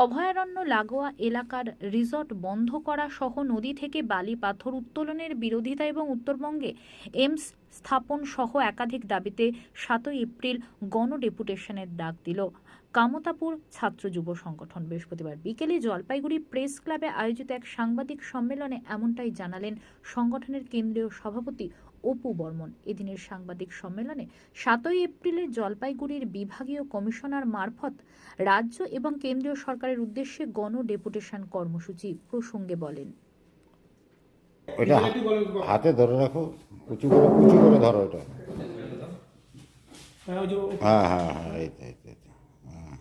অভয়ারণ্য লাগোয়া এলাকার রিসর্ট বন্ধ করা সহ নদী থেকে বালি পাথর উত্তোলনের বিরোধিতা এবং উত্তরবঙ্গে এমস স্থাপন সহ একাধিক দাবিতে সাতই এপ্রিল গণডেপুটেশনের ডাক দিল। কামতাপুর ছাত্র যুব সংগঠন বৃহস্পতিবার বিকেলে জলপাইগুড়ি প্রেস ক্লাবে আয়োজিত এক সাংবাদিক সম্মেলনে এমনটাই জানালেন সংগঠনের কেন্দ্রীয় সভাপতি অপু বর্মন। এদিনের সাংবাদিক সম্মেলনে সাতই এপ্রিলে জলপাইগুড়ির বিভাগীয় কমিশনার মারফত রাজ্য এবং কেন্দ্রীয় সরকারের উদ্দেশ্যে গণ ডেপুটেশন কর্মসূচি প্রসঙ্গে বলেন। ওটা হাতে ধরে রাখো উঁচু করে উঁচু করে ধরো ওটা। হ্যাঁ হ্যাঁ হ্যাঁ হ্যাঁ এই তো এই তো, হ্যাঁ।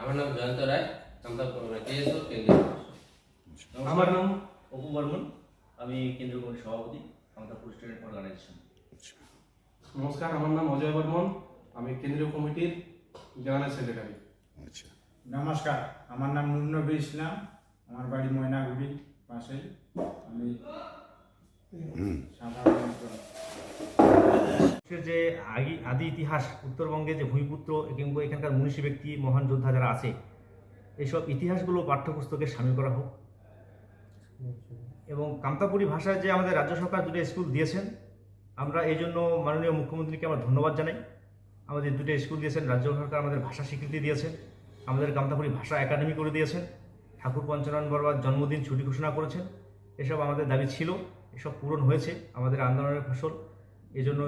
আমার নাম জয়ন্ত রায় আমার নাম অপু বর্মন আমি কেন্দ্রীয় কমিটির সভাপতি কামতাপুর স্টুডেন্ট অর্গানাইজেশন নমস্কার আমার নাম অজয় বর্মন আমি কেন্দ্রীয় কমিটির জেনারেল সেক্রেটারি। আচ্ছা। নমস্কার আমার নাম নুরনবী ইসলাম আমার বাড়ি ময়নাগুড়ি পাশেই। আমি যে আগে আদি ইতিহাস উত্তরবঙ্গে যে ভূমিপুত্র কিংবা এখানকার মনীষী ব্যক্তি মহান যোদ্ধা যারা আছে এইসব ইতিহাসগুলো পাঠ্যপুস্তকে সামিল করা হোক। এবং কামতাপুরি ভাষায় যে আমাদের রাজ্য সরকার দুটো স্কুল দিয়েছেন, আমরা এই জন্য মাননীয় মুখ্যমন্ত্রীকে আমরা ধন্যবাদ জানাই। আমাদের দুটো স্কুল দিয়েছেন, রাজ্য সরকার আমাদের ভাষা স্বীকৃতি দিয়েছেন, আমাদের কামতাপুরি ভাষা একাডেমি করে দিয়েছেন, ঠাকুর পঞ্চানন বর্মার জন্মদিন ছুটি ঘোষণা করেছেন, এসব আমাদের দাবি ছিল, এসব পূরণ হয়েছে আমাদের আন্দোলনের ফসল, এই জন্য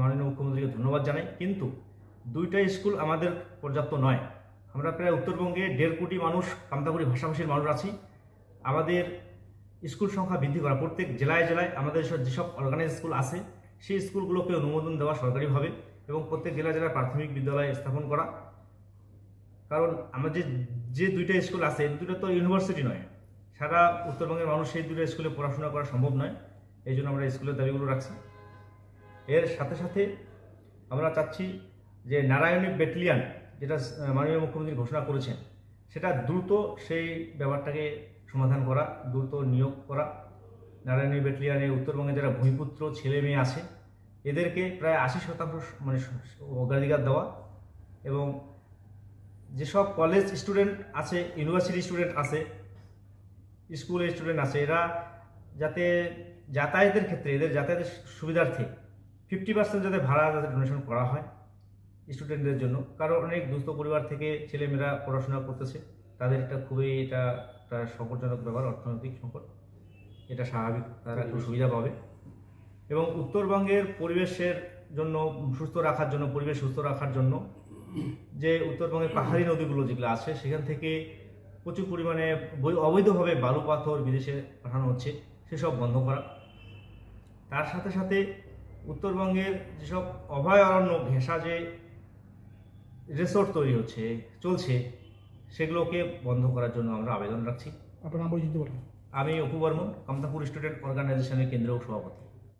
মাননীয় মুখ্যমন্ত্রীকে ধন্যবাদ জানাই। কিন্তু দুইটা স্কুল আমাদের পর্যাপ্ত নয়। আমরা প্রায় উত্তরবঙ্গে দেড় কোটি মানুষ কামতাপুরি ভাষাভাষীর মানুষ আছি। আমাদের স্কুল সংখ্যা বৃদ্ধি করা। প্রত্যেক জেলায় জেলায় আমাদের সব যেসব অর্গানাইজ স্কুল আছে, সেই স্কুলগুলোকে অনুমোদন দেওয়া সরকারিভাবে এবং প্রত্যেক জেলা জেলায় প্রাথমিক বিদ্যালয় স্থাপন করা। কারণ আমাদের যে দুইটা স্কুল আছে দুটো তো ইউনিভার্সিটি নয়। সারা উত্তরবঙ্গের মানুষ সেই দুটো স্কুলে পড়াশোনা করা সম্ভব নয়। এই জন্য আমরা স্কুলের দাবিগুলো রাখছি। এর সাথে সাথে আমরা চাচ্ছি যে নারায়ণী ব্যাটালিয়ান যেটা মাননীয় মুখ্যমন্ত্রী ঘোষণা করেছেন সেটা দ্রুত সেই ব্যাপারটাকে সমাধান করা, দ্রুত নিয়োগ করা। নারায়ণী ব্যাটালিয়ানে উত্তরবঙ্গে যারা ভূমিপুত্র, ছেলে মেয়ে আছে, এদেরকে প্রায় আশি শতাংশ মানে অগ্রাধিকার দেওয়া এবং যেসব কলেজ স্টুডেন্ট আছে ইউনিভার্সিটি স্টুডেন্ট আছে স্কুলের স্টুডেন্ট আছে, এরা যাতে যাতায়াতের ক্ষেত্রে, এদের যাতায়াতের সুবিধার্থে ফিফটি পার্সেন্ট যাতে ভাড়া, যাতে ডোনেশন করা হয় স্টুডেন্টদের জন্য। কারণ অনেক দুস্থ পরিবার থেকে ছেলেমেয়েরা পড়াশোনা করতেছে। তাদের একটা খুবই এটা একটা সংকটজনক ব্যাপার, অর্থনৈতিক সংকট। এটা স্বাভাবিক, তারা একটু সুবিধা পাবে। এবং উত্তরবঙ্গের পরিবেশের জন্য, সুস্থ রাখার জন্য, পরিবেশ সুস্থ রাখার জন্য যে উত্তরবঙ্গের পাহাড়ি নদীগুলো যেগুলো আছে, সেখান থেকে প্রচুর পরিমাণে অবৈধভাবে বালু পাথর বিদেশে পাঠানো হচ্ছে, সেসব বন্ধ করা। তার সাথে সাথে উত্তরবঙ্গের যেসব অভয়ারণ্য, ঘেঁষা যে রিসোর্ট তৈরি হচ্ছে চলছে সেগুলোকে বন্ধ করার জন্য আমরা আবেদন রাখছি। আপনার নাম পরিচিত বলুন। আমি অপু বর্মন কমতাপুর স্টুডেন্ট অর্গানাইজেশনের কেন্দ্রীয় সভাপতি।